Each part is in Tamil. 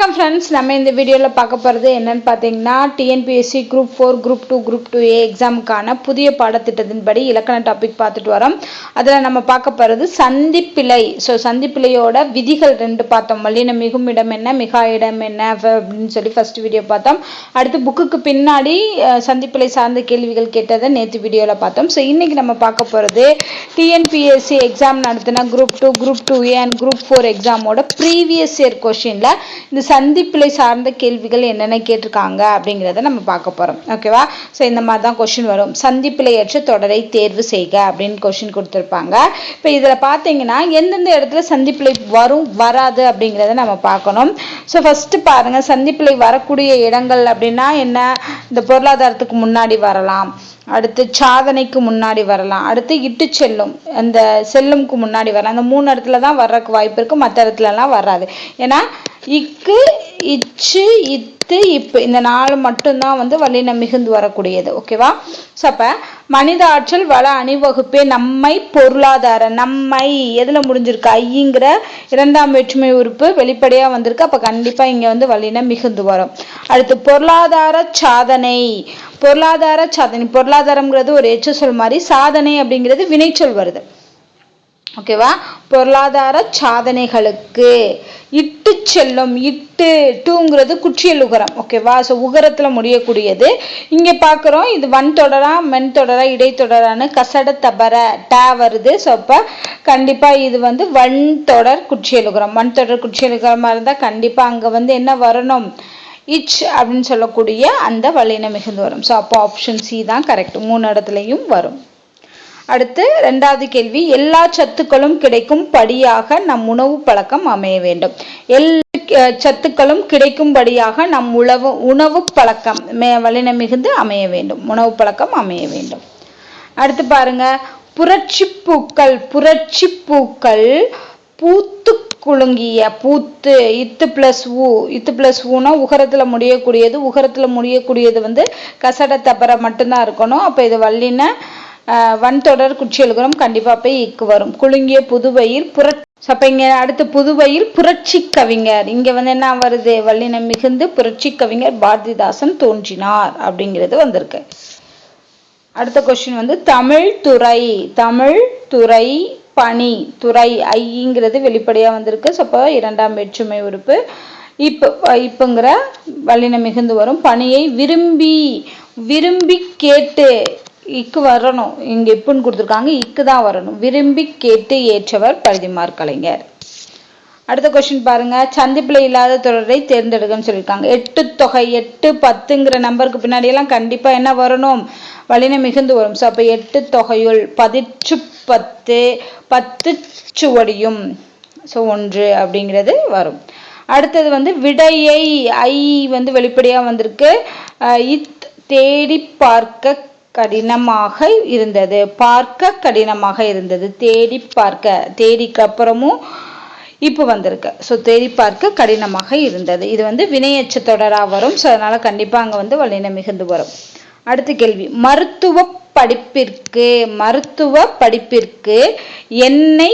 வணக்கம் ஃப்ரெண்ட்ஸ் நம்ம இந்த வீடியோவில் பார்க்க போகிறது என்னன்னு பார்த்தீங்கன்னா TNPSC group four group two group two A எக்ஸாமுக்கான புதிய பாடத்திட்டத்தின்படி இலக்கண டாபிக் பார்த்துட்டு வரோம். அதில் நம்ம பார்க்க போகிறது சந்திப்பிழை ஸோ சந்திப்பிழையோட விதிகள் ரெண்டு பார்த்தோம். மல்லின மிகும் இடம் என்ன மிகா இடம் என்ன அப்படின்னு சொல்லி ஃபர்ஸ்ட் வீடியோ பார்த்தோம். அடுத்து புக்குக்கு பின்னாடி சந்திப்பிலை சந்திப்பிழை சார்ந்த கேள்விகள் கேட்டதை நேற்று வீடியோவில் பார்த்தோம். ஸோ இன்றைக்கி நம்ம பார்க்க போகிறது டிஎன்பிஎஸ்சி எக்ஸாம் நடத்தின group two group two A and group four எக்ஸாமோட previous year கொஷினில் இந்த சந்திப்பிலை சார்ந்த கேள்விகள் என்னென்ன கேட்டிருக்காங்க அப்படிங்கிறத நம்ம பார்க்க போகிறோம் ஓகேவா ஸோ இந்த மாதிரி தான் கொஷின் வரும். சந்திப்பிலையற்ற தொடரை தேர்வு செய்க அப்படின்னு கொஷின் கொடுத்துருப்பாங்க. இப்போ இதில் பார்த்தீங்கன்னா எந்தெந்த இடத்துல சந்திப்பிலை வரும் வராது அப்படிங்கிறத நம்ம பார்க்கணும். ஸோ ஃபஸ்ட்டு பாருங்கள் சந்திப்பிலை வரக்கூடிய இடங்கள் அப்படின்னா என்ன? இந்த பொருளாதாரத்துக்கு முன்னாடி வரலாம். அடுத்து சாதனைக்கு முன்னாடி வரலாம். அடுத்து இட்டு செல்லும் அந்த செல்லும்க்கு முன்னாடி வரலாம். அந்த மூணு இடத்துல தான் வர்றதுக்கு வாய்ப்பு இருக்குது மற்ற இடத்துலலாம் வராது. ஏன்னா இக்கு இச்சு இத்து இப்பு. இந்த நாலு மட்டும்தான் வந்து வல்லின மிகுந்து வரக்கூடியது. ஓகேவா ஸோ அப்போ மனித ஆற்றல் வள அணிவகுப்பே நம்மை பொருளாதார நம்மை எதில் முடிஞ்சிருக்கு? ஐங்கிற இரண்டாம் வேற்றுமை உறுப்பு வெளிப்படையாக வந்திருக்கு. அப்போ கண்டிப்பாக இங்கே வந்து வல்லின மிகுந்து வரும். அடுத்து பொருளாதார சாதனை. பொருளாதார சாதனை. பொருளாதாரம்ங்கிறது ஒரு எச்ச சொல் மாதிரி சாதனை அப்படிங்கிறது வினைச்சொல் வருது. ஓகேவா பொருளாதார சாதனைகளுக்கு. இட்டு செல்லும் இட்டு டூங்கிறது குற்றியல் உகரம். ஓகேவா ஸோ உகரத்தில் முடியக்கூடியது. இங்கே பார்க்குறோம் இது வன் தொடரா மென் தொடரா இடைத்தொடரான்னு கசட தபர டே வருது. ஸோ அப்போ கண்டிப்பாக இது வந்து வன் தொடர் குற்றியல் உகரம். வன் தொடர் குற்றியல் உகரமாக இருந்தால் கண்டிப்பாக அங்கே வந்து என்ன வரணும்? இச் அப்படின்னு சொல்லக்கூடிய அந்த வல்லினம் மிகுந்து வரும். ஸோ அப்போ ஆப்ஷன் சி தான் கரெக்ட் மூணு இடத்துலையும் வரும். அடுத்து ரெண்டாவது கேள்வி எல்லா சத்துக்களும் கிடைக்கும் படியாக நம் உணவு பழக்கம் அமைய வேண்டும். எல் சத்துக்களும் கிடைக்கும்படியாக நம் உணவு உணவு பழக்கம் மே வல்லினம் மிகுந்து அமைய வேண்டும். உணவு பழக்கம் அமைய வேண்டும். அடுத்து பாருங்க புரட்சி பூக்கள் புரட்சி பூக்கள் பூத்து குலுங்கிய பூத்து இத்து பிளஸ் ஊ இத்து பிளஸ் ஊனா உகரத்துல முடியக்கூடியது உகரத்துல முடியக்கூடியது வந்து கசட தப்பர மட்டும்தான் இருக்கணும். அப்போ இது வல்லின வன்தொடர் குற்றியலுகரம் கண்டிப்பா போய் இக்கு வரும். குலுங்கிய புதுவையில் புரட்சி அப்ப இங்கே அடுத்து புதுவையில் புரட்சி கவிஞர். இங்க வந்து என்ன வருது? வல்லினம் மிகுந்து புரட்சி கவிஞர் பாரதிதாசன் தோன்றினார் அப்படிங்கிறது வந்திருக்கு. அடுத்த கொஸ்டின் வந்து தமிழ் துறை தமிழ் துறை பணி துறை ஐங்கிறது வெளிப்படையாக வந்திருக்கு. ஸோ அப்போ இரண்டாம் வேற்றுமை உறுப்பு. இப்போ இப்போங்கிற வல்லினம் மிகுந்து வரும். பணியை விரும்பி விரும்பி கேட்டு இக்கு வரணும். இங்கே இப்புன்னு கொடுத்துருக்காங்க. இக்கு தான் வரணும். விரும்பி கேட்டு ஏற்றவர் பரிதிமார் கலைஞர். அடுத்த கொஸ்டின் பாருங்க. சந்திப்பில் இல்லாத தொடரை தேர்ந்தெடுக்கன்னு சொல்லியிருக்காங்க எட்டு தொகை எட்டு பத்துங்கிற நம்பருக்கு பின்னாடியெல்லாம் கண்டிப்பாக என்ன வரணும்? வலின மிகுந்து வரும். ஸோ அப்போ எட்டு தொகையுள் பதிச்சு பத்து பத்து சுவடியும். ஸோ ஒன்று அப்படிங்கிறது வரும். அடுத்தது வந்து விடையை ஐ வந்து வெளிப்படையாக வந்திருக்கு. இத் தேடி பார்க்க கடினமாக இருந்தது. பார்க்க கடினமாக இருந்தது. தேடி பார்க்க தேடிக்கு அப்புறமும் இப்போ வந்திருக்கு. ஸோ தேடி பார்க்க கடினமாக இருந்தது. இது வந்து வினையச்ச தொடராக வரும். ஸோ அதனால கண்டிப்பாக அங்கே வந்து வல்லினம் மிகுந்து வரும். அடுத்த கேள்வி. மருத்துவ படிப்பிற்கு மருத்துவ படிப்பிற்கு என்னை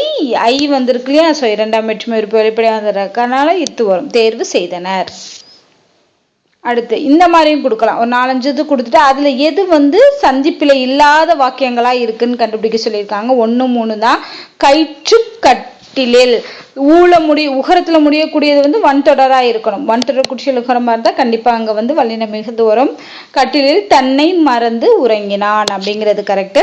ஐ வந்திருக்கு இல்லையா? ஸோ இரண்டாம் வேற்றுமை உறுப்பு வெளிப்படையாக வந்திருக்கனால இத்து வரும். தேர்வு செய்தனர். அடுத்து இந்த மாதிரியும் கொடுக்கலாம். ஒரு நாலஞ்சு இது கொடுத்துட்டு அதில் எது வந்து சந்திப்பில் இல்லாத வாக்கியங்களாக இருக்குன்னு கண்டுபிடிக்க சொல்லியிருக்காங்க. ஒன்று மூணு தான். கயிற்று கட்டிலில். ஊழ முடி உகரத்தில் முடியக்கூடியது வந்து வன்தொடராக இருக்கணும். வன்தொடர் குற்றியல் மாதிரி தான் கண்டிப்பாக அங்கே வந்து வல்லின மிகுந்து வரும் கட்டிலில் தன்னை மறந்து உறங்கினான் அப்படிங்கிறது கரெக்டு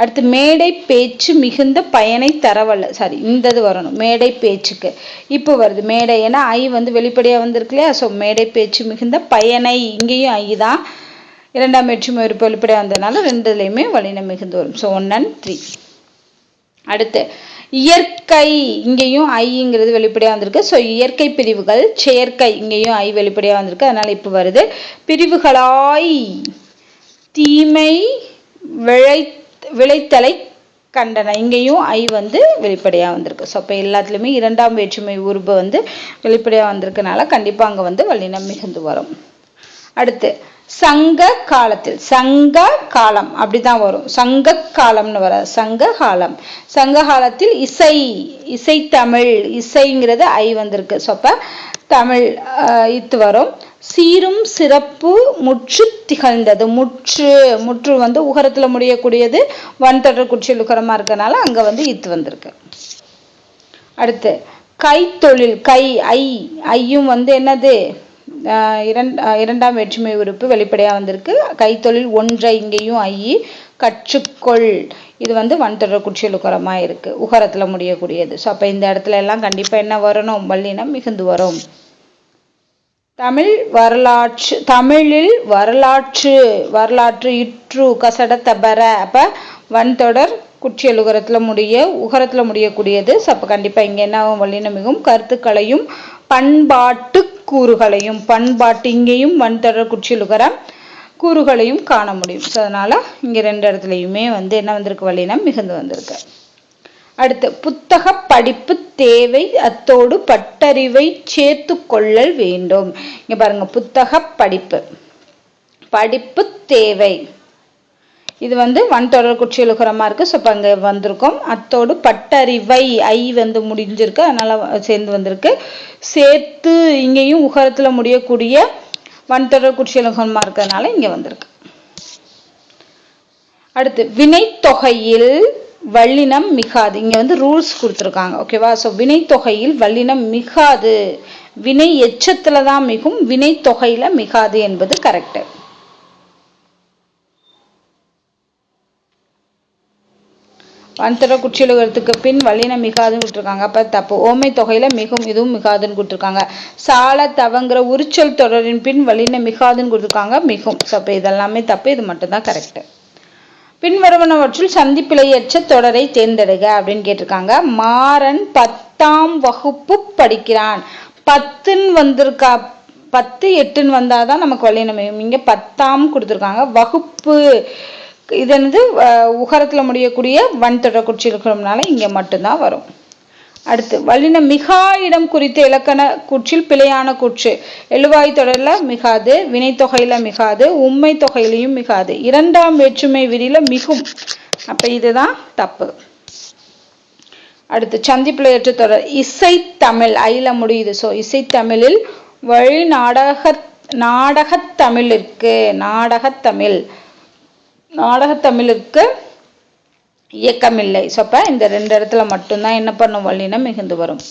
அடுத்து மேடை பேச்சு மிகுந்த பயனை தரவல்ல. சாரி இந்த இது வரணும். மேடை பேச்சுக்கு. இப்போ வருது. மேடை ஏன்னா ஐ வந்து வெளிப்படையாக வந்திருக்கு இல்லையா? ஸோ மேடை பேச்சு மிகுந்த பயனை இங்கேயும் ஐ தான். இரண்டாம் வேற்றுமை ஒரு வெளிப்படையாக வந்ததுனால ரெண்டுலேயுமே வலினம் மிகுந்து வரும் ஸோ ஒன் அண்ட் த்ரீ அடுத்து இயற்கை இங்கேயும் ஐங்கிறது வெளிப்படையாக வந்திருக்கு. ஸோ இயற்கை பிரிவுகள் செயற்கை இங்கேயும் ஐ வெளிப்படையாக வந்திருக்கு. அதனால் இப்போ வருது. பிரிவுகளாய் தீமை விளை விளைத்தலை கண்டன. இங்கேயும் ஐ வந்து வெளிப்படையாக வந்திருக்கு. ஸோ அப்போ எல்லாத்துலேயுமே இரண்டாம் வேற்றுமை உருபு வந்து வெளிப்படையாக வந்திருக்கனால கண்டிப்பாக அங்கே வந்து வல்லினம் மிகுந்து வரும். அடுத்து சங்க காலத்தில் சங்க காலம் அப்படிதான் வரும். சங்க காலம்னு வர சங்க காலம் சங்க காலத்தில் இசை இசைத்தமிழ் இசைங்கிறது ஐ வந்திருக்கு. ஸோ அப்போ தமிழ் அஹ், இத்து வரும். சீரும் சிறப்பு முற்று திகழ்ந்தது. முற்று முற்று வந்து உகரத்துல முடியக்கூடியது வன்தொடர் குற்றியல் உகரமா இருக்கனால அங்க வந்து இத்து வந்திருக்கு. அடுத்து கைத்தொழில் கை ஐ ஐயும் வந்து என்னது? இரண்ட் இரண்டாம் வேற்றுமை உறுப்பு வெளிப்படையா வந்திருக்கு. கைத்தொழில் ஒன்றை இங்கேயும் ஐ கற்றுக்கொள். இது வந்து வன்தொடர் குற்றியல் உகரமாக இருக்கு. உகரத்துல முடியக்கூடியது. ஸோ அப்ப இந்த இடத்துல எல்லாம் கண்டிப்பா என்ன வரணும்? வல்லினம் மிகுந்து வரும். தமிழ் வரலாற்று தமிழில் வரலாற்று வரலாற்று இற்று கசட தபர. அப்ப வன்தொடர் குற்றியல் உகரத்தில் முடிய உகரத்துல முடியக்கூடியது. ஸோ அப்ப கண்டிப்பா இங்க என்ன ஆகும்? வல்லினம் மிகும் கருத்துக்களையும் பண்பாட்டு கூறுகளையும் பண்பாட்டு இங்கேயும் வன்தொடர் குற்றியல் கூறுகளையும் காண முடியும். ஸோ அதனால் இங்கே ரெண்டு இடத்துலையுமே வந்து என்ன வந்திருக்கு வல்லினம் மிகுந்து வந்திருக்கு. அடுத்து புத்தக படிப்பு தேவை அத்தோடு பட்டறிவை சேர்த்து கொள்ளல் வேண்டும். இங்கே பாருங்க புத்தக படிப்பு. படிப்பு தேவை. இது வந்து வன்தொடர் குற்றியலுகரமா இருக்குது ஸோ இப்போ அங்கே வந்திருக்கும். அத்தோடு பட்டறிவை ஐ வந்து முடிஞ்சிருக்கு. அதனால சேர்ந்து வந்திருக்கு. சேர்த்து இங்கேயும் உகரத்துல முடியக்கூடிய வன்தொடர் குற்றியலுகரமா இருக்கிறதுனால இங்கே வந்திருக்கு. அடுத்து வினைத்தொகையில் வல்லினம் மிகாது. இங்க வந்து ரூல்ஸ் கொடுத்துருக்காங்க. ஓகேவா ஸோ வினைத்தொகையில் வல்லினம் மிகாது. வினை எச்சத்துல தான் மிகும் வினைத்தொகையில மிகாது என்பது கரெக்ட் வன்தர குற்றியலுகிறதுக்கு பின் வல்லினம் மிகாதுன்னு கொடுத்துருக்காங்க அப்ப தப்பு ஓமை தொகையில மிகவும் இதுவும் மிகாதுன்னு கொடுத்துருக்காங்க சால தவங்கிற உரிச்சல் தொடரின் பின் வல்லினம் மிகாதுன்னு கொடுத்துருக்காங்க மிகவும் ஸோ அப்போ இதெல்லாமே தப்பு. இது மட்டும்தான் கரெக்ட் பின்வருவனவற்றுள் சந்திப்பிழையற்ற தொடரை தேர்ந்தெடுக அப்படின்னு கேட்டிருக்காங்க. மாறன் பத்தாம் வகுப்பு படிக்கிறான். பத்துன்னு வந்திருக்கா பத்து எட்டுன்னு வந்தாதான் நமக்கு வல்லினம் இங்க பத்தாம் கொடுத்துருக்காங்க. வகுப்பு இது வந்து உகரத்தில் முடியக்கூடிய வன்தொடர் குச்சி இருக்கிறதுனால இங்கே மட்டும்தான் வரும். அடுத்து வல்லின மிகா இடம் குறித்த இலக்கண குற்றில் பிழையான கூற்று. எழுவாய் தொடரில் மிகாது வினைத்தொகையில் மிகாது உண்மை தொகையிலையும் மிகாது. இரண்டாம் வேற்றுமை விதியில் மிகும். அப்போ இதுதான் தப்பு. அடுத்து சந்திப்பிழையற்ற தொடர். இசைத்தமிழ் ஐல முடியுது. ஸோ இசைத்தமிழில் வழி நாடக நாடகத் நாடகத்தமிழ் நாடகத்தமிழுக்கு இயக்கமில்லை. ஸோ அப்போ இந்த ரெண்டு இடத்துல மட்டும்தான் என்ன பண்ணும்? வல்லினம் மிகுந்து வரும்.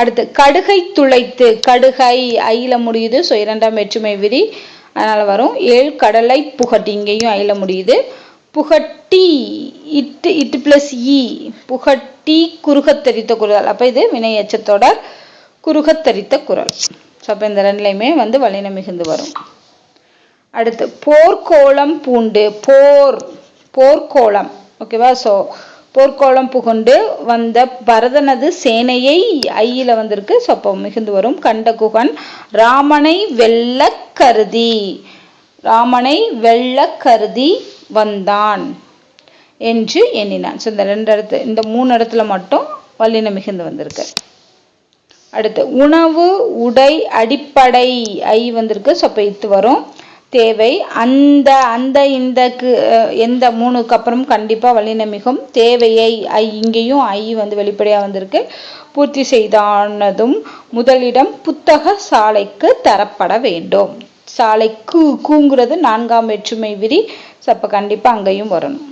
அடுத்து கடுகை துளைத்து கடுகை ஐயில் முடியுது. ஸோ இரண்டாம் வேற்றுமை விதி அதனால வரும். ஏழு கடலை புகட்டி இங்கேயும் ஐயில் முடியுது. புகட்டி இட்டு இட்டு பிளஸ் இ e. புகட்டி குறுகத்தரித்த குரல். அப்போ இது வினையச்சத்தொடர் குறுகத்தரித்த குரல். ஸோ அப்போ இந்த ரெண்டுலையுமே வந்து வல்லினம் மிகுந்து வரும். அடுத்து போர்க்கோளம் பூண்டு போர் போர்க்கோளம். ஓகேவா ஸோ போர்க்கோளம் புகுண்டு வந்த பரதனது சேனையை ஐயில் வந்திருக்கு. ஸோ அப்போ மிகுந்து வரும் கண்டகுகன் ராமனை வெல்ல கருதி. ராமனை வெல்ல கருதி வந்தான் என்று எண்ணினான். ஸோ இந்த ரெண்டு இடத்து இந்த மூணு இடத்துல மட்டும் வல்லின மிகுந்து வந்திருக்கு. அடுத்து உணவு உடை அடிப்படை ஐ வந்திருக்கு. ஸோ அப்போ இத்து வரும். தேவை. அந்த அந்த இந்தக்கு எந்த மூணுக்கு அப்புறம் கண்டிப்பாக வல்லினம் தேவையை ஐ இங்கேயும் ஐ வந்து வெளிப்படையாக வந்திருக்கு. பூர்த்தி செய்தானதும் முதலிடம் புத்தக சாலைக்கு தரப்பட வேண்டும். சாலைக்கு கூங்கிறது நான்காம் வேற்றுமை விதி. ஸோ அப்போ கண்டிப்பாக அங்கேயும் வரணும்.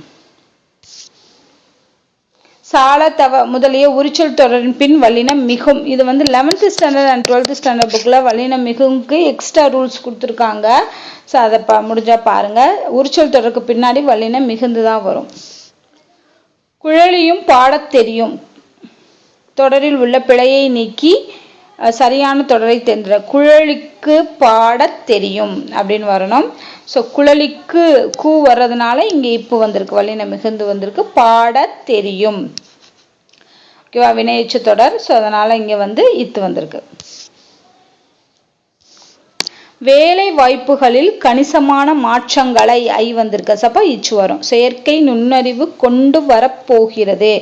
சால தவ முதலிய உரிச்சல் தொடரின் பின் வல்லினம் மிகும். இது வந்து eleventh standard and twelfth standard புக்கில் வல்லினம் மிகும்க்கு எக்ஸ்ட்ரா ரூல்ஸ் கொடுத்துருக்காங்க. ஸோ அதை பா முடிஞ்சா பாருங்க. உரிச்சல் தொடருக்கு பின்னாடி வல்லினம் மிகுந்து தான் வரும். குழலியும் பாடத் தெரியும். தொடரில் உள்ள பிழையை நீக்கி சரியான தொடரை தேர்ந்தெடு குழலிக்கு பாடத் தெரியும் அப்படின்னு வரணும். ஸோ குழலிக்கு கூ வர்றதுனால இங்கே இப்போ வந்திருக்கு வல்லினம் மிகுந்து வந்திருக்கு பாடத் தெரியும். ஓகேவா வினையச்சு தொடர். ஸோ அதனால் இங்கே வந்து இத்து வந்திருக்கு. வேலை வாய்ப்புகளில் கணிசமான மாற்றங்களை ஐ வந்திருக்கு. சப்ப இச்சு வரும். செயற்கை நுண்ணறிவு கொண்டு வரப்போகிறது.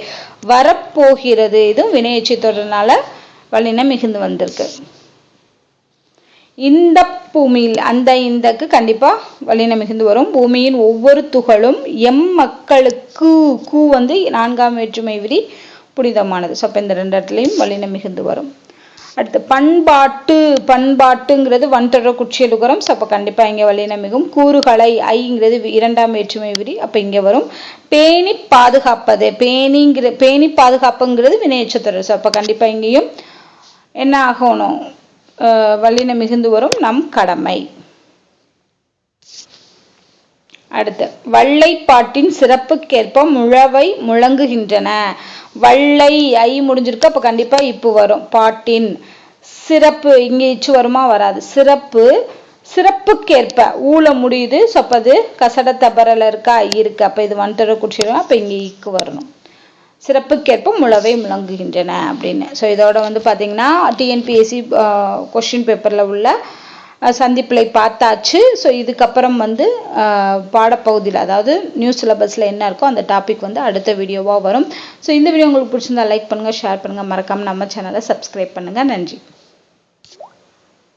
வரப்போகிறது. இது வினையச்சு தொடர்னால வல்லினம் மிகுந்து வந்திருக்கு. இந்த பூமியில் அந்த இந்தக்கு கண்டிப்பா வல்லினம் மிகுந்து வரும். பூமியின் ஒவ்வொரு துகளும் எம் மக்களுக்கு கூ வந்து நான்காம் வேற்றுமை விரி புனிதமானது. ஸோ அப்போ இந்த ரெண்டு இடத்துலையும் வல்லினம் மிகுந்து வரும். அடுத்து பண்பாட்டு பண்பாட்டுங்கிறது வன்தொடர் குற்றியலுகரம். ஸோ அப்போ கண்டிப்பாக இங்கே வல்லின மிகும். கூறுகளை ஐங்கிறது இரண்டாம் வேற்றுமை விரி அப்போ இங்கே வரும். பேணி பாதுகாப்பது. பேணிங்கிற பேணி பாதுகாப்புங்கிறது வினையச்சத்தொடர் ஸோ அப்போ கண்டிப்பாக இங்கேயும் என்ன ஆகணும் வல்லினம் மிகுந்து வரும் நம் கடமை. அடுத்து வள்ளைப்பாட்டின் சிறப்புக்கேற்ப முழவை முழங்குகின்றன. வள்ளை ஐ முடிஞ்சிருக்கு அப்போ கண்டிப்பாக இப்பு வரும். பாட்டின் சிறப்பு இங்கே இச்சு வருமா வராது. சிறப்பு சிறப்புக்கேற்ப ஊழ முடியுது சொப்பது கசட தபரல இருக்கா ஐ இருக்கு. அப்போ இது வந்துட்டு குடிச்சிடும் அப்போ இங்கே இக்கு வரணும். சிறப்புக்கேற்ப முழவை முழங்குகின்றன அப்படின்னு. ஸோ இதோட வந்து பார்த்தீங்கன்னா டிஎன்பிஎஸ்சி கொஷின் பேப்பரில் உள்ள சந்திப்பில் சந்திப்பிலை பார்த்தாச்சு. ஸோ இதுக்கப்புறம் வந்து பாடப்பகுதியில் அதாவது நியூ சிலபஸில் என்ன இருக்கோ அந்த டாபிக் வந்து அடுத்த வீடியோவாக வரும். ஸோ இந்த வீடியோ உங்களுக்கு பிடிச்சிருந்தா லைக் பண்ணுங்கள் ஷேர் பண்ணுங்கள் மறக்காமல் நம்ம சேனலை சப்ஸ்கிரைப் பண்ணுங்கள் நன்றி.